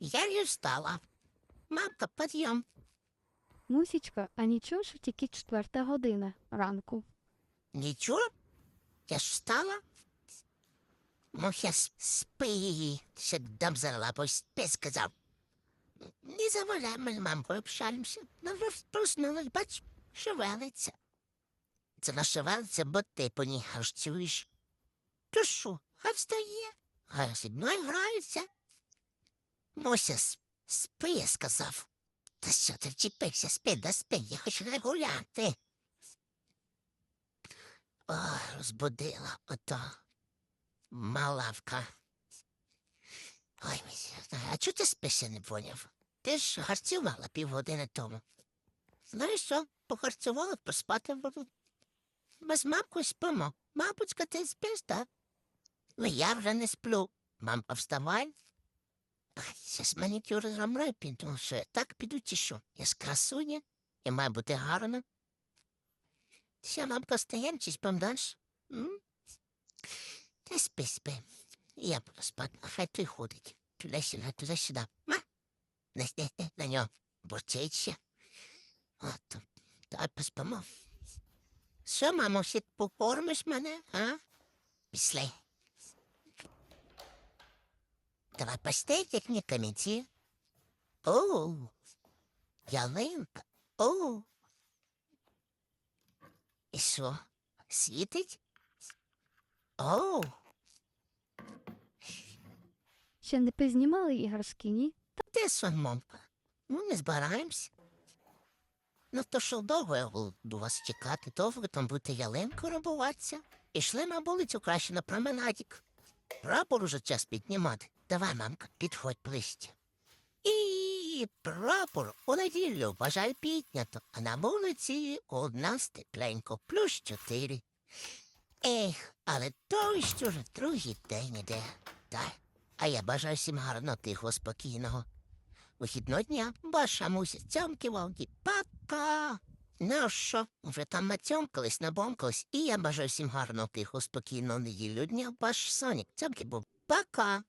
Я не встала. Мамка, підйом. Мусічка, а нічого, що тільки четверта година ранку. Нічого? Я ж встала. Мох я спи, ще дам за лапу, спи сказав. Не заваляй, ми з мамкою общаємося. Ну, проснулась, бач, шевелиться. Це вона шевелиться, бо ти по ній аж. То що, хай встає, хай зі мною грається. Мося, с- спи, я сказав. Та що ти вчепився, спи, да спи, я хочу гуляти. Ой, розбудила ото малавка. Ой, а чого ти спиш, не поняв? Ти ж гарцювала півгодини тому. Знаєш що, похарцювала, поспати буду. Ми з мамкою спимо. Мамочка, ти спиш, так? Ну, я вже не сплю. Мамка, вставай. Ай, Зараз манікюр зламраю, тому що я так піду чи що. Я з красуня, я маю бути гарна. Все, мамка, встаєм чи спим далі? Та спи, спи. Я буду спати, а хай той ходить. Туди-сюди, туди-сюди. Ма? На нього. Борчить ще. От, давай поспимо. Що, мамо, ще покормиш мене, а? Пішли. Давай постейте мені камінці. О, ялинка. О. І що? Світить? О, Ще не познімали іграшки, ні? де сон, мамка? Ну, не збираємось. Ну, то що довго я буду вас чекати, довго там будете ялинку рабуватися. Ішли на вулицю краще на променадік. Прапор уже час піднімати. Давай, мамка, підходь ближче. І прапор у неділю бажаю піднято, а на вулиці у нас тепленько, плюс чотири. Ех, але той, що вже другий день іде. Так, а я бажаю всім гарного, тихого, спокійного. Вихідного дня, ваша муся, цьомки вовки, пока. Ну що, вже там нацьомкались, набомкались, і я бажаю всім гарного, тихого, спокійного неділю дня, ваш Сонік, цьомки був, пока.